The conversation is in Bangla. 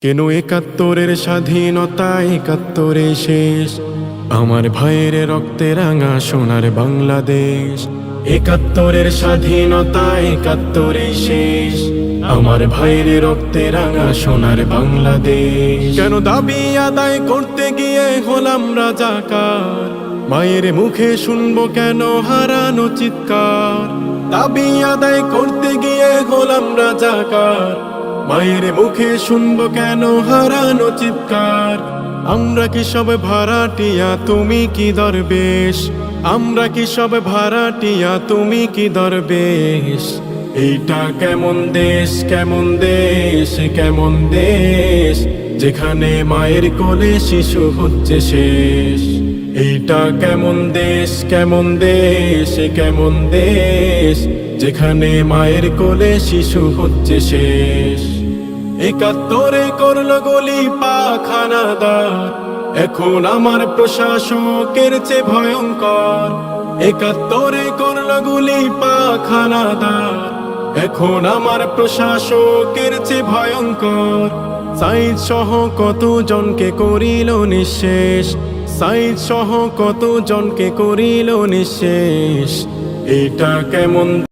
কেন একাত্তরের স্বাধীনতা, একাত্তরে শেষ? আমার ভাইয়ের রক্তে রাঙা সোনার বাংলাদেশ। একাত্তরের স্বাধীনতা, একাত্তরে শেষ। আমার ভাইয়ের রক্তে রাঙা সোনার বাংলাদেশ। কেন দাবি আদায় করতে গিয়ে হলাম রাজাকার? মায়ের মুখে শুনব কেন হারানো চিৎকার? দাবি আদায় করতে গিয়ে হলাম রাজাকার। মায়ের মুখে শুনব কেন হারানো চিৎকার? আমরা কি সব ভাড়াটিয়া, তুমি কি দরবেশ? আমরা কি সব ভাড়াটিয়া, তুমি কি দরবেশ? এইটা কেমন দেশ কেমন দেশ কেমন দেশ? যেখানে মায়ের কোলে শিশু হচ্ছে শেষ। এইটা কেমন দেশ কেমন দেশ কেমন দেশ? যেখানে মায়ের কোলে শিশু হচ্ছে শেষ। একাত্তরে করল গলি পাখানাদার। এখন আমার প্রশাসকের চেয়ে ভয়ঙ্কর। একাত্তরে করল গুলি পাখানাদার। এখন আমার প্রশাসকের চেয়ে ভয়ঙ্কর। সাইজ সহ কত জনকে করিল নিঃশেষ? সাইজ সহ কত জনকে করিল নিঃশেষ? এটা কেমন